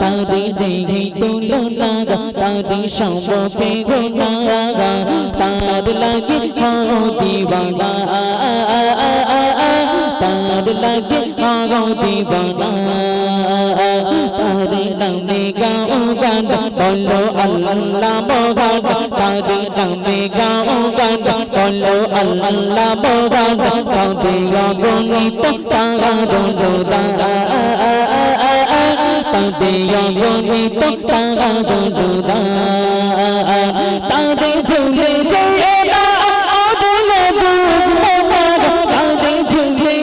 তারি নেই তুলনা তারি সমপে গুনা তার লাগে হও দিবানা, তার লাগে হও দিবানা তার নামে গাও গান, বলো আল্লাহ মগান তার নামে গাও গান, বলো আল্লাহ মগান তবে অগণিত তারা দোদা তবে অগণিত তারা দোদা তাদের ভুলে যেয়ে না অদলে বুঝব না তাদের ভুলে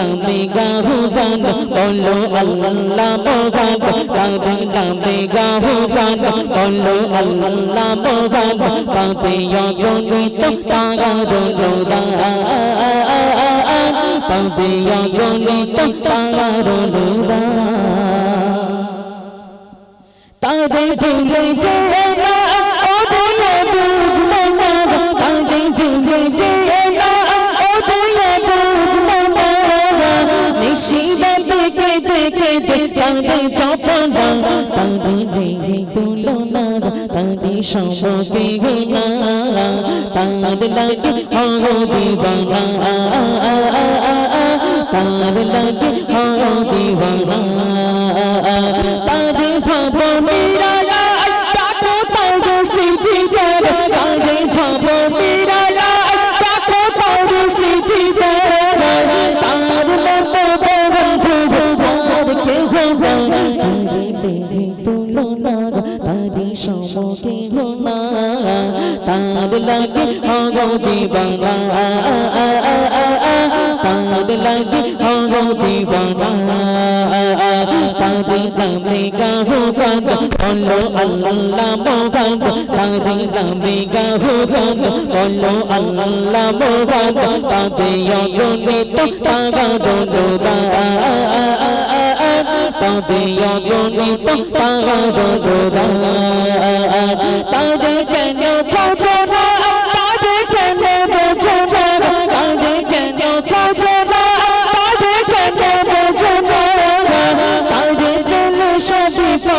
নামে গাহু গান বলো আল্লাহ মোগান তার নামে গাহু গান বলো আল্লাহ মোগান পাবে অগণিত তারা রোদা পাবে অগণিত তারা রোদা তাদের ভুলে যেয়ে দেখে তাদের চপনা তাদের নেই তুলনা তাদের সমকে গুণা তার লাগে হও দিবানা তার লাগে হও দিবানা তারে তারে সমকে হোনা তার লাগে হগো দিবানা তারি নামে গাহু গান বলো আল্লাহ মোগান তারি নামে গাহু গান বলো আল্লাহ মোগান তাদের কেন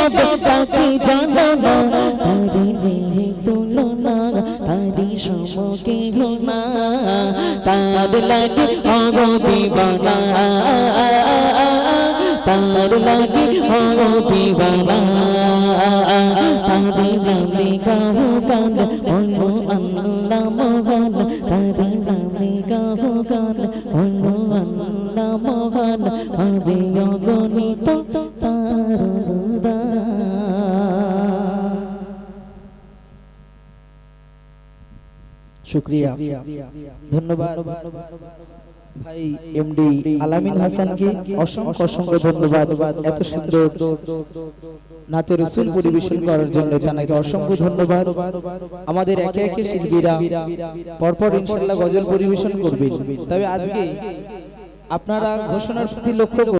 পাবে তাকে জানো না তারে মেরে তুলনা, তারি সমকে হোনা তার লাগে অগো দিবানা। তার লাগে অগো দিবানা। তারে নামে গাহো গান বলো আল্লাহ মহান। তারে নামে গাহো গান শুক্রিয়া। ধন্যবাদ। ভাই এমডি আলামিন হাসানকে অসংখ্য অসংখ্য ধন্যবাদ। এত সুন্দর নাতে রসুল পরিবেশন করার জন্য তাকে অসংখ্য ধন্যবাদ। আমাদের একে একে শিল্পীরা পরপর ইনশাল্লাহ গজল পরিবেশন করবেন। তবে আজকে আপনারা ঘোষণার প্রতি লক্ষ্য